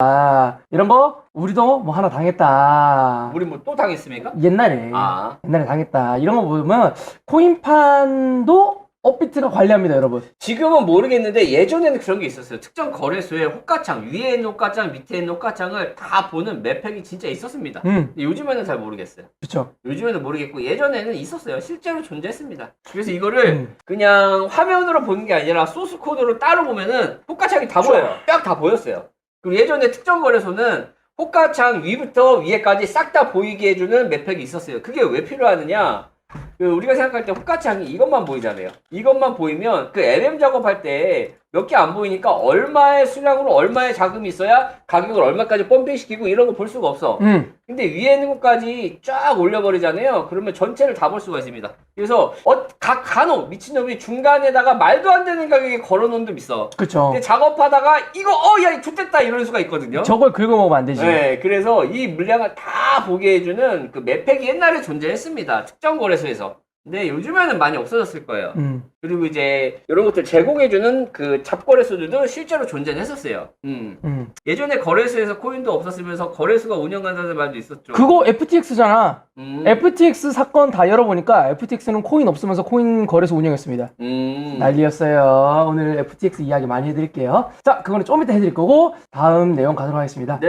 아, 이런 거 우리도 뭐 하나 당했다. 우리 뭐 또 당했습니까? 옛날에 아. 옛날에 당했다. 이런 거 보면 코인판도 업비트가 관리합니다, 여러분. 지금은 모르겠는데 예전에는 그런 게 있었어요. 특정 거래소에 호가창, 위에 있는 호가창, 밑에 있는 호가창을 다 보는 맵팩이 진짜 있었습니다. 음, 근데 요즘에는 잘 모르겠어요. 그렇죠. 요즘에는 모르겠고 예전에는 있었어요. 실제로 존재했습니다. 그래서 이거를 음. 그냥 화면으로 보는 게 아니라 소스 코드로 따로 보면은 호가창이 다 보여요. 쫙다 보였어요. 그리고 예전에 특정 거래소는 호가창 위부터 위에까지 싹 다 보이게 해주는 맵팩이 있었어요. 그게 왜 필요하느냐? 그 우리가 생각할 때 호가창이 이것만 보이잖아요. 이것만 보이면 그 LM 작업할 때 몇 개 안 보이니까 얼마의 수량으로 얼마의 자금이 있어야 가격을 얼마까지 펌핑시키고 이런 거 볼 수가 없어. 음, 근데 위에 있는 것까지 쫙 올려버리잖아요. 그러면 전체를 다 볼 수가 있습니다. 그래서 어, 각 간혹 미친놈이 중간에다가 말도 안 되는 가격에 걸어놓은 놈 있어. 그렇죠. 근데 작업하다가 이거 어야 좋됐다 이럴 수가 있거든요. 저걸 긁어먹으면 안 되지. 네, 그래서 이 물량을 다 보게 해주는 그 맵팩이 옛날에 존재했습니다. 특정 거래소에서. 근데 요즘에는 많이 없어졌을 거예요. 음, 그리고 이제 이런 것들 제공해주는 그 잡거래소들도 실제로 존재는 했었어요. 음. 음. 예전에 거래소에서 코인도 없었으면서 거래소가 운영한다는 말도 있었죠. 그거 FTX잖아. 음. FTX 사건 다 열어보니까 FTX는 코인 없으면서 코인 거래소 운영했습니다. 음. 난리였어요. 오늘 FTX 이야기 많이 해드릴게요. 자, 그거는 좀 이따 해드릴 거고, 다음 내용 가도록 하겠습니다. 네.